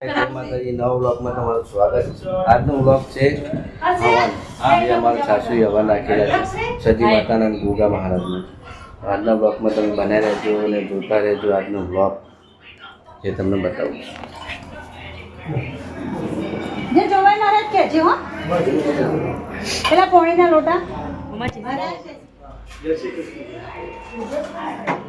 માતાજી નવા બ્લોગમાં તમારું સ્વાગત આજનો બ્લોગ છે હવન. અમારા સાસુ હવન નાખેલા છે. સજી માતાના અને ગોગા મહારાજનું. આજના બ્લોગમાં તમે બન્યા રહેજો અને જોતા રહેજો આજનો બ્લોગ જે તમને બતાવું જે જોવાય મારે જ કહેજો હો. પેલા પોણીના લોટા. આ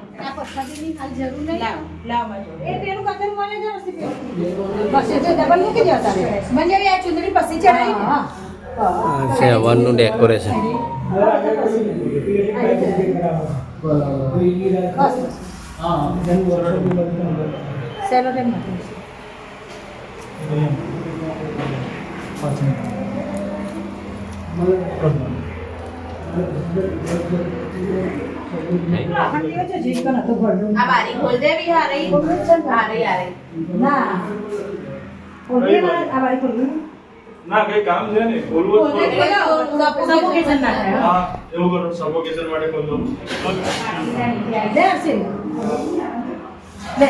છે હવનનું ડેકોરેશન બસ, બસ. આ બારી ખોલ દેવી હા રહી? હા રહી આ રહી ના ખોલવી ના, આ બારી ખોલવી ના. કઈ કામ છે ને બોલવું જ પડે. દે ના થાય, હા. એવું કરો સફોકેશન માટે ખોલ દો લે હર્ષિલ. લે.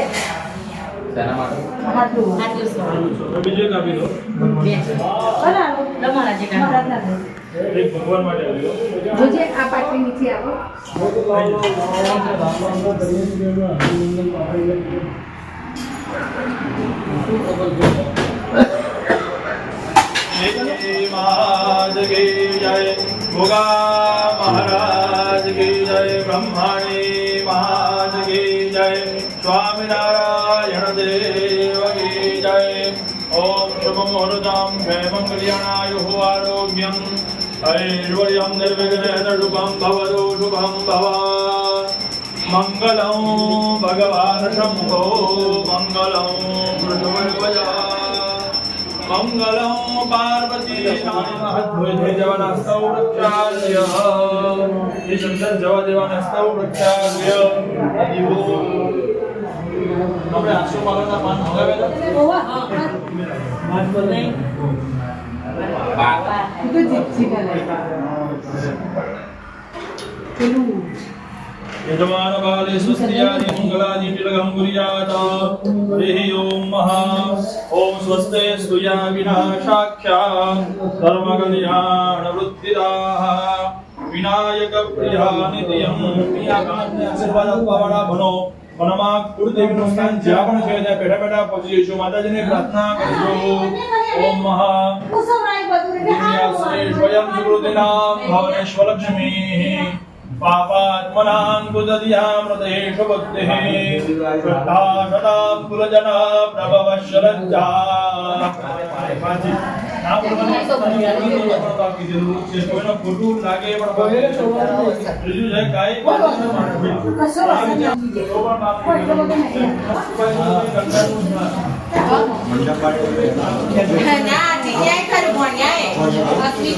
આટલું. આટલું બીજું એક આપી દો બનાવો. તમારા જે કામ. ભગવાન માટે જોજે આ પાટલી નીચે આવો. જય મહારાજ કી જય ભોગા મહારાજ કી જય બ્રહ્માણી મહારાજ કી જય સ્વામિનારાયણ દેવ કી જય ઓમ શુભ મુહૂર્તમ જય મંગલ્યાણાયુ આરોગ્યમ ઐશ્વર્યમ નિર્વિઘ્નેન શુભમ ભવતુ શુભમ ભવ મંગલં ભગવાન શંભો મંગલં વૃષભધ્વજા મંગલં પાર્વતી નામહદ્વૈતે જવાના સ્તવ પ્રત્યાર્ય એ શંકર જવા દેવાના સ્તવ પ્રત્યાર્ય દીવો આપણે આસો પાલનના પાન મંગાવેલા ઓવા તું તો જીપસી કરે પેલું યજમાન બાલે સ્વસ્તિયાદિ મંગલાદિ તિલકં કુર્યાત હરિ ઓમ મહા ઓમ સ્વસ્તે સ્તુયા વિનાશાખ્યા ધર્મ કલ્યાણ વૃદ્ધિદાહ વિનાયક પ્રિયા નિત્યમ પિયાકાંતને આશીર્વાદ આપવાવાળા બનો મનમાં કુળદેવીનું સ્થાન જ્યાં પણ છે ત્યાં બેઠા બેઠા પહોંચી જઈશું માતાજીને પ્રાર્થના કરજો ઓમ મહા કુસુમ રાય બધું એટલે દિવ્યાશ્રી આ સ્વયં સુકૃતિનામ ભવનેશ્વરલક્ષ્મી પાપાત્મનાં કુદધિયામૃતેષુ ભક્તિः શ્રદ્ધા સદાં કુલજન પ્રભવ શરજ્જા ના ખોટું લાગે પણ છે કાંઈ. ના જગ્યાએ ખરું ભણ્યા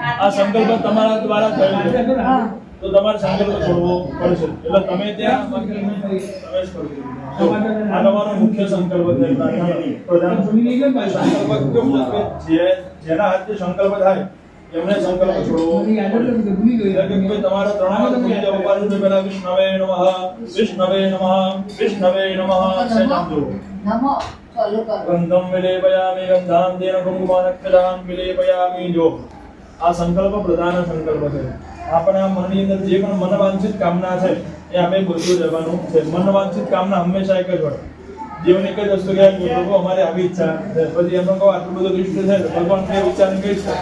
આ સંકલ્પ તમારા દ્વારા થયો છે. તો તમારે સંકલ્પ છોડવો પડશે. એટલે તમે ત્યાં પ્રવેશ કરજો આ તમારો મુખ્ય સંકલ્પ સંકલ્પ જે જેના હાથે સંકલ્પ થાય એમને સંકલ્પ છોડવો કે તમારા ત્રણ હાથ મૂકી દો ઉપાધિ તો પહેલા વિષ્ણવે નમઃ વિષ્ણવે નમઃ વિષ્ણવે નમઃ સે નામ દો નમો ચાલુ કરો. ગંધમ વિલેપયામિ ગંધામ તેન કુંકુમાનક્ષરામ વિલેપયામિ જો. આ સંકલ્પ પ્રધાન સંકલ્પ છે. આપણે આ મનની અંદર જે પણ મનવાંછિત કામના છે, એ આપણે બોલતું રહેવાનું છે. મનવાંછિત કામના હંમેશા એક જ હોય. જીવન એક જ વસ્તુ કે લોકો અમારે આવી ઈચ્છા છે. પછી એમનો કહો, આટલું બધું દૃષ્ટિ છે ભગવાન તે વિચાર કહી છે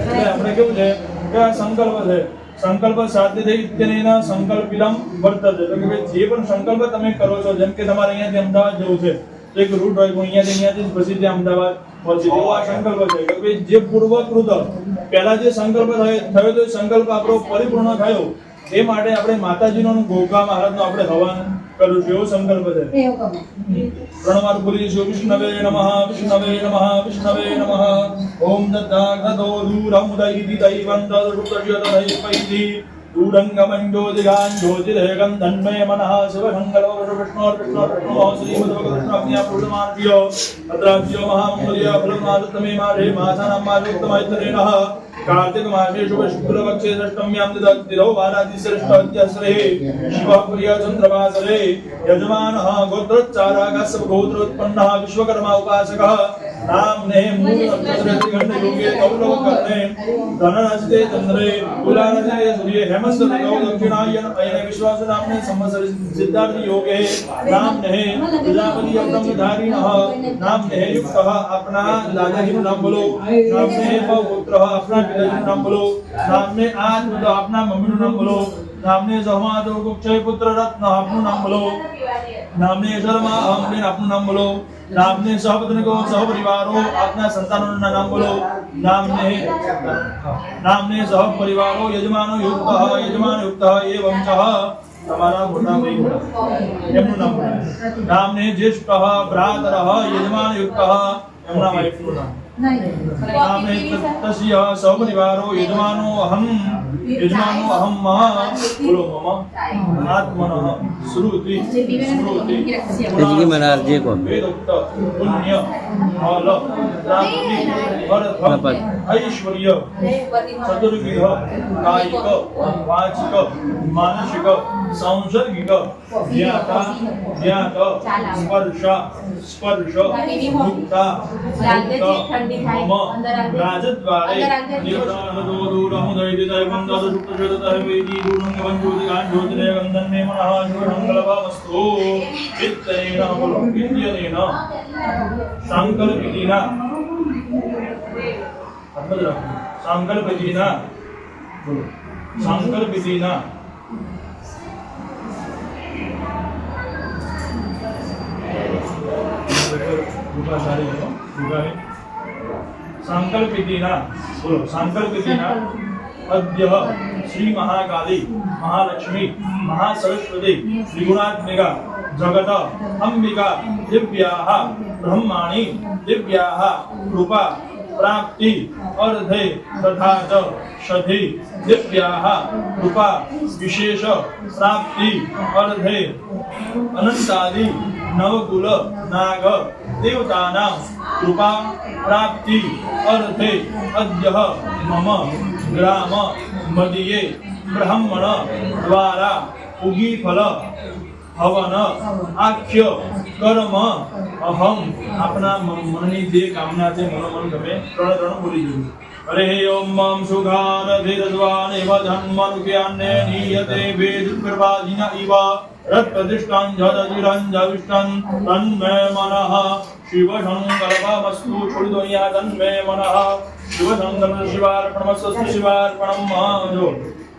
એટલે આપણે કેવું છે કે આ સંકલ્પ છે. સંકલ્પ સાધ્ય થઈ તેના સંકલ્પ વિલંબ વર્તન એટલે કે જે પણ સંકલ્પ તમે કરો છો, જેમ કે તમારે અહીંયાથી અમદાવાદ જવું છે તો એક રૂટ હોય અહીંયાથી અહીંયાથી પછી ત્યાં અમદાવાદ પહોંચી એવો આ સંકલ્પ છે. કે ભાઈ જે પૂર્વકૃત પહેલા જે સંકલ્પ થયો થયો તો એ સંકલ્પ આપણો પરિપૂર્ણ થયો. એ માટે આપણે માતાજીનો ગોગા મહારાજનો આપણે હવન કરું છું. એવો સંકલ્પ છે. પ્રણવાર બોલીશું વિષ્ણવે નમઃ વિષ્ણવે નમઃ વિષ્ણવે નમઃ. ઓમ દત્તાગ્રતો દૂરમુદૈતિ દૈવં તદૃતસ્ય તદૈપૈતિ દૂરંગમં જ્યોતિગાન જ્યોતિરેકં તન્મે મનઃ શિવશંકરો વિષ્ણો વિષ્ણો વિષ્ણો શ્રીમદ્ભગવત્પ્રાપ્ન્ય પૂર્ણમાર્ગ્ય અત્રાભ્યો મહામંગલ્ય ફલમાદત્તમે મારે માસાનાં માર્ગોક્તમૈત્રેણઃ કાર્તિક માસે शिवप्रियचन्द्रवासरे यजमानः પક્ષે ષષ્ટમ્યામ દદતિરો વારાદि શ્રેષ્ઠ અદ્યશ્રે શિવ પ્રિય ચંદ્રવાસરે યજમાનઃ ગોત્રોચ્ચારાગસ્વ ગોત્રોત્પન્નः વિશ્વકર્મા ઉપાસકः નામને મૂળ નક્ષત્રે ગણ્ય યોગે કૌલવ કર્ણે ધનરાજતે ચંદ્રે કુલારજતે સૂર્ય હેમસ્ત તગૌ દક્ષિણાયન અયને વિશ્વાસ નામને સંવત્સર સિદ્ધાર્થ યોગે अपना दादा બ્રહ્મધારિણઃ नाम बोलो આપના ने નામ अपना पिता પૌત્ર આપના પિતાજીનું નામ બોલો નામને अपना मम्मी नाम નામ નામને સહમાદો ગુપ્તય પુત્ર રત્ન, આપનું નામ બોલો. નામને શર્મા અહમબેન આપનું નામ બોલો. નામને સહપત્નીકો સહપરિવારો, આપના સંતાનોના નામ બોલો. નામને નામને સહપરિવારો, યજમાનો યુક્ત, યજમાન યુક્ત એ વંશ તમારા મોટા ભાઈ એમનું નામ બોલો. નામને જ્યેષ્ઠ, ભ્રાતર, યજમાન યુક્ત, એમના વાઈફનું નામ. તસ્ય સહપરિવારો યજમાનો અહમ યજમાનો અહમ બોલો મમ. આત્મન. શ્રુતિ. શ્રુતિ. જી મને જે કો વેદોક્ત પુણ્ય ફલ પ્રાપ્તિ અર્થ ઐશ્વર્ય ચતુર્વિધ કાયિક વાચિક માનસિક સાંસર્ગિક જ્ઞાતા જ્ઞાત સ્પર્શ સ્પર્શ મુક્તા મુક્ત મમ રાજદ્વારે નિવૃત્તો દૂરમુદૈતિ દૈવં દદુપ્તજતઃ વેદી દૂરં ગવંજોતિગાન જ્યોતિરે ગંધન્મે મનઃ શુભમંગલભાવસ્તુ ચિત્તેન બોલો વિદ્યનેન સંકલ્પિતિના સંકલ્પિતિના સારી છે, હો. સંકલ્પિતિના બોલો સાંકલ્પિતિના અદ્ય શ્રી મહાકાલી મહાલક્ષ્મી મહાસરસ્વતી ત્રિગુણાત્મિકા જગત અંબિકા દિવ્યા બ્રહ્માણી દિવ્યા કૃપા પ્રાપ્તિ અર્ધે તથા ચ શધિ દિવ્યા કૃપા વિશેષ પ્રાપ્તિ અર્ધે અનંતાદિ નવકુલ નાગ દેવતાનાં કૃપા પ્રાપ્તિ અર્થે અદ્ય મમ ગ્રામ મદીએ બ્રાહ્મણ દ્વારા ઉગી ફલ હવન આખ્ય કર્મ અહમ આપના મનની જે કામના છે મનોમન ગમે ત્રણ ત્રણ બોલી જવું હરે ઓમ મમ સુઘાર ધીરદ્વાન એવ ધન્મનુક્યાન્ને નિયતે વેદ પ્રવાદિના ઇવ રત પ્રતિષ્ઠાન જદજિરં જવિષ્ટં તન્મે મનઃ શિવ સંકલ્પમસ્તુ છોડી દો તન્મે મનઃ શિવ સંકલ્પ શિવાર્પણમસ્તુ શિવાર્પણમ જો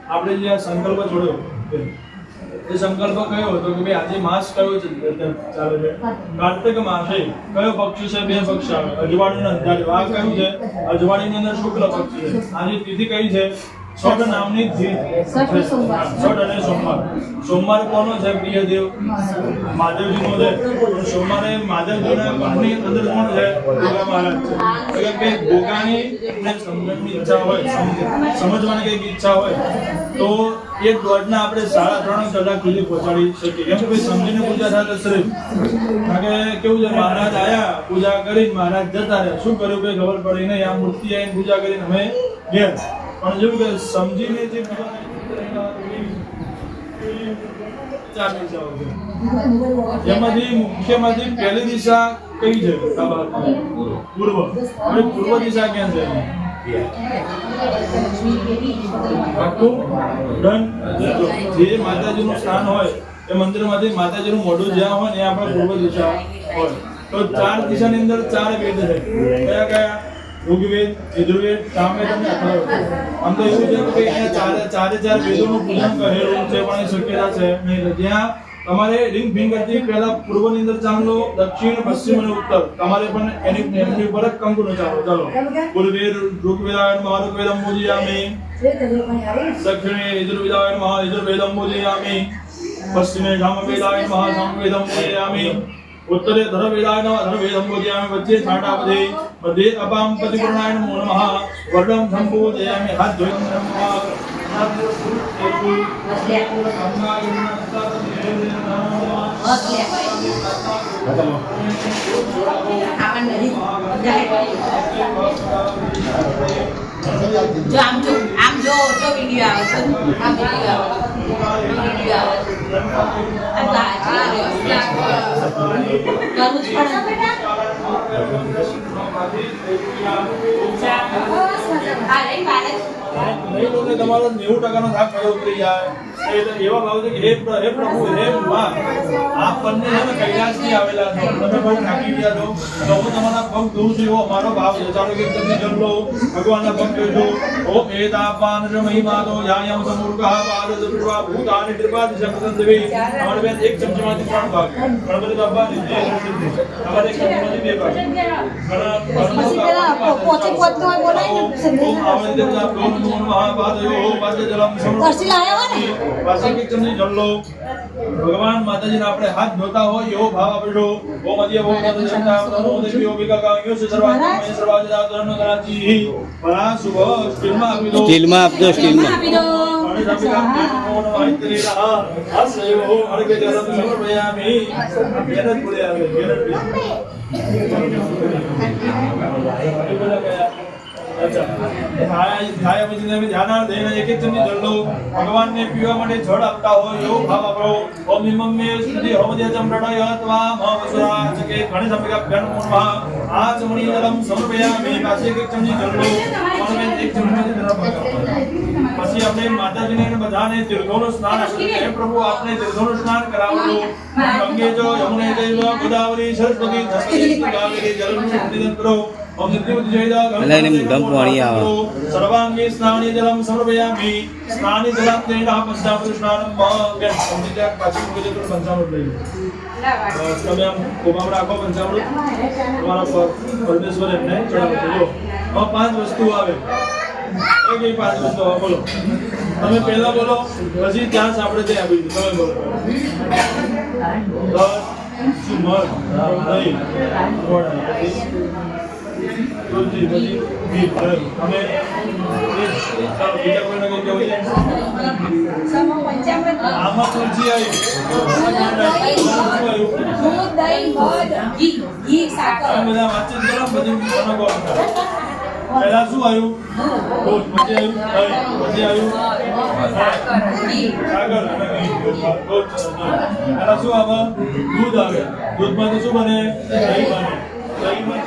આપણે જે સંકલ્પ છોડ્યો એ સંકલ્પ કયો હતો કે ભાઈ આજે માસ કયો છે ચાલે છે કાર્તિક માસે કયો પક્ષ છે બે પક્ષ આવે અજવાળી અંદાજ આ કયું છે? અજવાળી ની અંદર શુક્લ પક્ષ છે। આજે તિથિ કઈ છે? છઠ નામની જે છઠ અને સોમવાર. સોમવાર કોનો છે પ્રિય દેવ મહાદેવજી નો છે સોમવારે મહાદેવજીના ઘરની અંદર કોણ છે? ગોગા મહારાજ. છે એટલે કે ગોગાની ને સમજણની ઈચ્છા હોય સમજવાની કંઈક ઈચ્છા હોય તો એક દોડના આપણે સાડા ત્રણ કલાક સુધી પહોંચાડી શકીએ. કેમ કે ભાઈ સમજીને પૂજા થાય શ્રેષ્ઠ કારણ કે કેવું છે મહારાજ આયા પૂજા કરી મહારાજ જતા રહ્યા. શું કર્યું કઈ ખબર પડી નહીં? આ મૂર્તિ આવીને પૂજા કરીને અમે ઘેર પણ જેવું કે સમજીને એમાંથી મુખ્યમાંથી પહેલી દિશા કઈ છે? પૂર્વ. પૂર્વ દિશા ક્યાં છે? જે માતાજીનું સ્થાન હોય, એ મંદિરમાંથી માતાજીનું મોઢું જ્યાં હોય ને આપણે પૂર્વ દિશા હોય. તો ચાર દિશાની અંદર ચાર વેદ છે. કયા કયા? ઋગ્વેદ યજુર્વેદ સામવેદ અને અથર્વવેદ આમ તો એવું છે કે અહીંયા ચારે ચારે ચાર વેદોનું પૂજન કરેલું છે, પણ શક્યતા છે નહીં જ્યાં તમારે રિંગ ફિંગરથી પહેલા પૂર્વની અંદર ચાંદલો, દક્ષિણ, પશ્ચિમ અને ઉત્તર. તમારે પણ એની એમની ઉપર જ કંકુનો ચાલો ચાલો. પૂર્વે ઋગ્વેદાયન નમઃ ઋગ્વેદમ પૂજયામિ દક્ષિણે યજુર્વેદાયન નમઃ યજુર્વેદમ પૂજયામિ પશ્ચિમે સામવેદાય નમઃ સામવેદમ પૂજયામિ વચ્ચે છાંટા બધે મધ્યે અપામ પતિપૂર્ણાય નમો નમઃ. વર્ણમ સંપૂજયામિ હાથ ધોઈ નમઃ જો આમ જો. જો વિડિયો આવે છે આમ વિડિયો આવે વિડિયો આવે આ તો તે તમારો 90% નો થાક પડ્યો ઉતરી જાય. એવા ભાવ છે કે હે હે પ્રભુ હે માં આપ બંને છે કૈલાસથી આવેલા છો. તમે બહુ થાકી ગયા છો. તો હું તમારા પગ ધોઉં છું એવો મારો ભાવ છે. ચાલો કે તમે જલ લો. ભગવાનના પગ ધોજો ઓમ તાપાન જ મહિમા તો જાયમ સમૂર્ગા પાદ દૃષ્ટવા ભૂતાની કૃપાતિ શબ્દં દેવી. અમારે બેન એક ચમચીમાંથી ત્રણ ભાગ. ગણપતિ બાપાની જય ગણપતિ. અમારે એક ચમચીમાંથી બે ભાગ. ગણ પછી પેલા પો- પોચે પોચનો હોય બોલાય ને. ઓમ આવે દેવતા પ્રોમ મહાપાદ યો પાદ જલમ સમૃદ્ધ તરસી લાયા હો ને? પાછા એક ચમચી જળ ભગવાન માતાજીને આપણે હાથ ધોતા હોય એવો ભાવ આપજો ઓમ અધ્ય ઓમ નમઃ દેવતા નમો દેવ્યો વિકાકાયો સર્વાત્મા સર્વાજદા ધર્મ કરાચી. પરા શુભ સ્ટીલમાં આપી દો. સ્ટીલમાં આપજો સ્ટીલમાં. આપી દો. પછી આપણે માતાજીને અને બધાને તીર્થોનું સ્નાન આપ્યું. હે પ્રભુ, આપને તીર્થોનું સ્નાન કરાવજો. ગંગે ગોદાવરી, સરસ્વતી કાવેરી જલમ સંધિદં કરો. આવે. સર્વાંગી સ્નાની જલમ સમર્પયામિ સ્નાની જલમ તેન પંચામૃત સ્નાનમ બેન સમજી જાય પાછી મૂકી દે તો પંચામૃત તમે આમ ખોબામાં રાખો પંચામૃત તમારા પર પરમેશ્વર એમને ચડાવો જો પાંચ વસ્તુ આવે એ કઈ પાંચ વસ્તુ આવે બોલો તમે પહેલા બોલો પછી ત્યાં આપણે તે આપી તમે બોલો સુમર દહીં આમાં તુલસી આવી દૂધ દહીં મધ ઘી સાકર બધા વાતચીત બધું પહેલા શું આવ્યું દૂધ પછી આવ્યું દહીં પછી આવ્યું ઘી સાગર અને શું આવે. દૂધ આવે દૂધમાંથી શું બને? દહીં બને.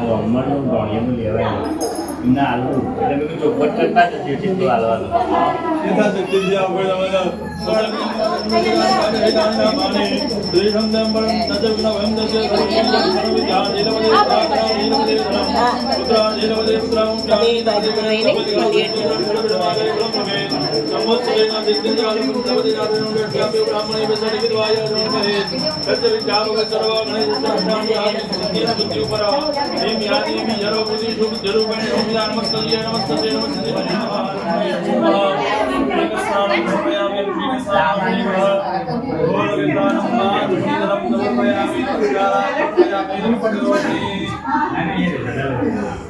બ્રાહ્મણનું ગણ્યનું લેવાય ના હાલવું એટલે મેં કીધું કરતા જ જેટલું હાલવાનું યથાશક્તિ જે આપણે તમારા પપ્પા ફોટો પાડવા ત્યાંથી પાડજો હમ. કાકી હા એટલા એક ભાઈ એક લાગે કાકી છે ને એટલા હા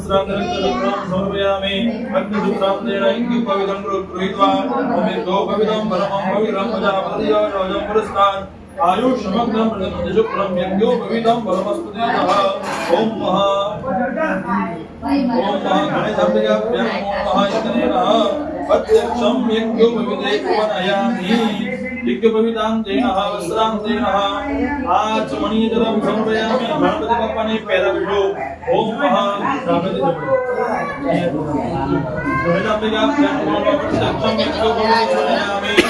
सहस्रान्तरक्तचक्रं समर्पयामि अग्निसूत्रां तेन इङ्गिं पवित्रं गृहीत्वा मम गोपविदं परमं पवित्रं प्रजापतियो रोजं पुरस्तात् आयुष्मग्नं निजुप्रं यज्ञो पवित्रं परमस्तुतितः ॐ महा ॐ महा गणेशाभ्याभ्यं ॐ महायतने नः प्रत्यक्षं यज्ञो पवित्रे कुमनयामि દિગ્ગભવિતામ તે નહ વસ્ત્રામ તે નહ આચમણીય જલમ સમર્પયામિ ગણપતિ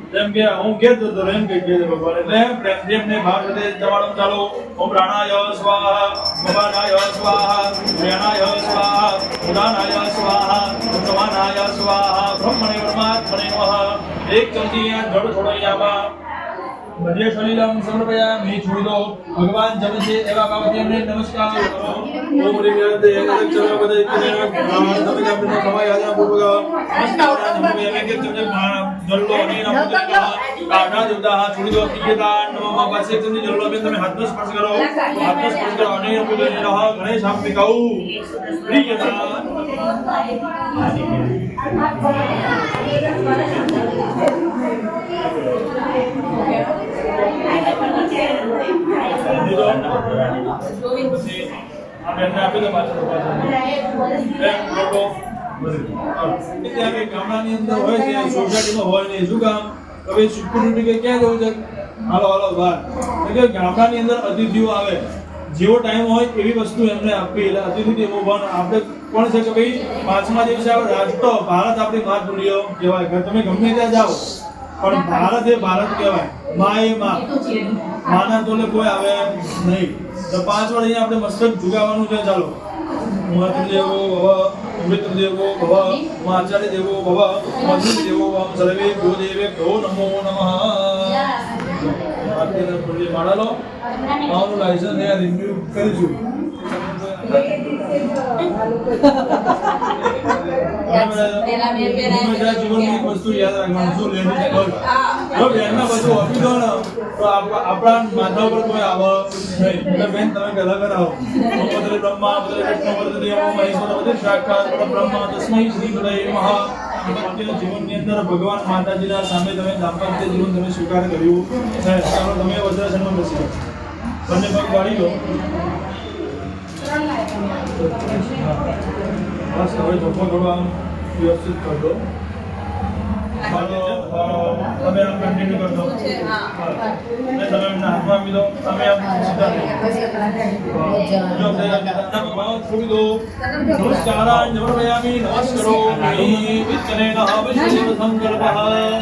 જેમ કે હું કે તો તો એમ કે કે ભગવાન એટલે પ્રેમથી એમને ભાવ સાથે જમાડો ચાલો ઓમ પ્રાણાય સ્વાહા ભગવાનાય સ્વાહા પ્રેણાય સ્વાહા, ઉદાનાય સ્વાહા ભગવાનાય સ્વાહા, બ્રહ્મણે પરમાત્મને નમઃ એક ચમચી આ જળ થોડો અહીંયામાં બધે શરીરમ સમર્પયામિ, છોડી દો, ભગવાન જમે છે એવા બાબતે એમને નમસ્કાર. આપણે સમય યાદના પૂર્વક નમસ્કાર નમે એમે. કે તમને જલ્લો અને નમો કાઢા હાથ છોડી દો પિયતા નમઃ પાસે તમને જલ્લો બેન તમે હાથનો સ્પર્શ કરો. હાથનો સ્પર્શ કરો. અને રહ ગણેશ આપ પ્રિયતા દીધો પછી આ બેનને આપી દો પાછળ એટલે ગામડાની અંદર હોય છે સોસાયટીમાં હોય નહીં. શું કામ? હવે સિક્યુરિટી કે ક્યાં જવું છે? હાલો હાલો બહાર. એટલે કે ગામડાની અંદર અતિથિઓ આવે. જેવો ટાઈમ હોય એવી વસ્તુ એમને આપવી એટલે અતિથિ દેવો પણ આપણે કોણ છે કે ભાઈ? પાંચમા દિવસે આપણે રાષ્ટ્ર ભારત આપણી માતૃભૂમિઓ કહેવાય. કે તમે ગમે ત્યાં જાઓ પણ ભારત એ ભારત કહેવાય. મા. એ મા માના તોલે કોઈ આવે નહીં. પાંચ વાર અહીંયા આપણે મસ્તક ઝુકાવવાનું છે ચાલો. માતૃદેવો ભવ મૃતદેવો ભવ આચાર્ય દેવો ભવ મધુ દેવો ભવ સર્વે ગો દેવે ગો નમો નમઃ. આરતીના થોડી માળા લો. મારું લાયસન્સ અહીંયા રિન્યુ કરીશું. બે જીવનની એક વસ્તુ યાદ રાખવાનું લેડીઝ ફર્સ્ટ જો બધું તો આપણા ઉપર કોઈ આવે નહીં બેન તમે પહેલા કરાવો ઓમ બ્રહ્મા પદરે વિષ્ણુ સાક્ષાત પરબ્રહ્મ તસ્મૈ શ્રી દાંપત્ય જીવનની અંદર ભગવાન માતાજીના સામે તમે દાંપત્ય જીવન તમે સ્વીકાર કર્યું છે ચાલો તમે વજ્રાસનમાં બેસી બંને પગ વાળી લો બસ હવે ધોકો આમ વ્યવસ્થિત કરજો તમે આમ કન્ટિન્યુ કરી દો. અને તમે એમના હાથમાં આપી દો. તમે આમ સીધા છોડી દો. નમસ્કારાન સમર્પયામિ નમસ્કારોમિ વિત્તનેન વિષ્ણુ સંકલ્પઃ થાળ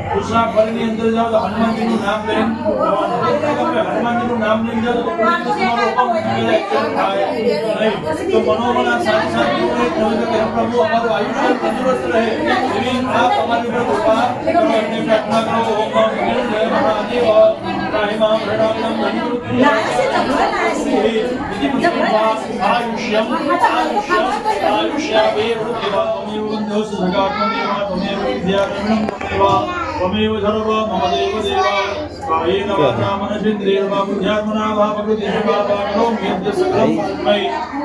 મુસાફરીની અંદર જાઓ તો હનુમાનજીનું નામ લઈને. તમે હનુમાનજીનું નામ લઈને જાઓ તો તમારો નહીં. તો મનોબળ આ સારી સારી પ્રભુ અમારું આયુષ્ય તંદુરસ્ત રહે. એવી આપ અમારી ઉપર કૃપા કરો એમની પ્રાર્થના કરો. ઓમ આયુષ્યમ સગાત્મૈવ ત્વમેવ વિદ્યારણ્યં ત્વમેવ ત્વમેવ સર્વ મમ દેવ દેવ કાયેન વાચા મનસેન્દ્રિયેણ વા બુદ્ધ્યાત્મના વા પ્રકૃતિસ્થ વા કરોમિ યદ્ સકલં તસ્मै સદાશિવાય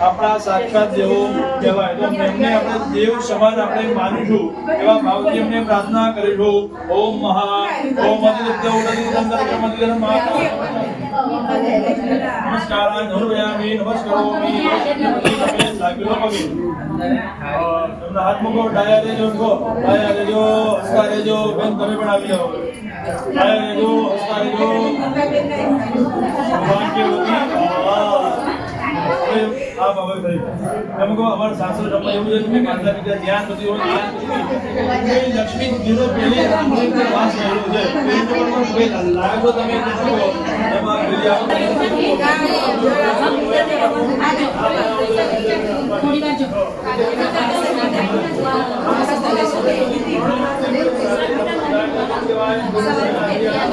આપણા સાક્ષાત દેવો કહેવાય તો એમને આપણે દેવ સમાન આપણે માનીશું એવા ભાવથી એમને પ્રાર્થના કરીશું ઓમ મહા ઓમ અતિ ઉદ્યોગ મહાત્મા નમસ્કારાન ધર્મયામિ નમસ્કરોમિ તમે લાગ્યો પગે તમને હાથ મૂકો, ડાયા દેજો કહો ડાયા દેજો હસતા રેજો બેન તમે પણ આવી જાઓ. ડાયા રેજો હસતા રેજો ભગવાન કે વતી આ કરી. એમ કહો અમારા સાસુ રમવા એવું છે કે માતા પિતા ધ્યાન બધી હોય લક્ષ્મી જીરો પેલી વાસ રહેલો છે. એ રીતે પણ કોઈ લાગો તમે એમાં પેલી થોડી વાર જો.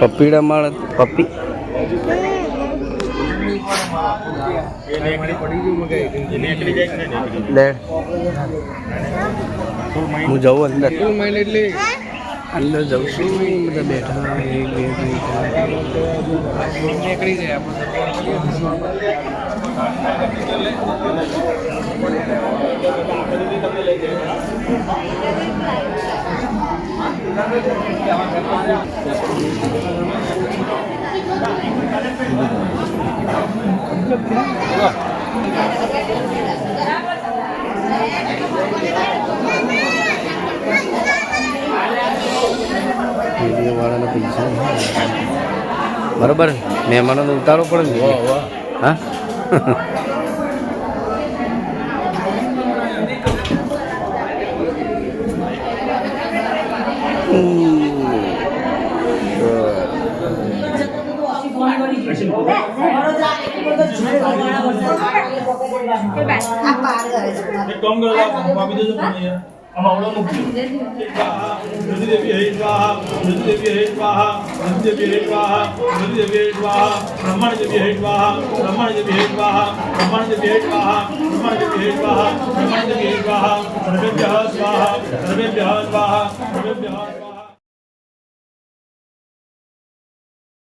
પપીડા માળ લે. હું જવું અંદર. અંદર જઉં છું. બધા બેઠા એક બે નીકળી ગયા વીડિયો વાળાના પૈસા બરોબર મહેમાનોને ઉતારવો પડે ને હા એક કામ કરો આપ આપી દેજો પણ અહીંયા આમાં આવડો મૂકજો સ્વાહા નદી દેવી હે સ્વાહા નદી દેવી હે સ્વાહા નદી દેવી હે સ્વાહા નદી દેવી હે સ્વાહા બ્રહ્મણ દેવી હે સ્વાહા બ્રહ્મણ દેવી હે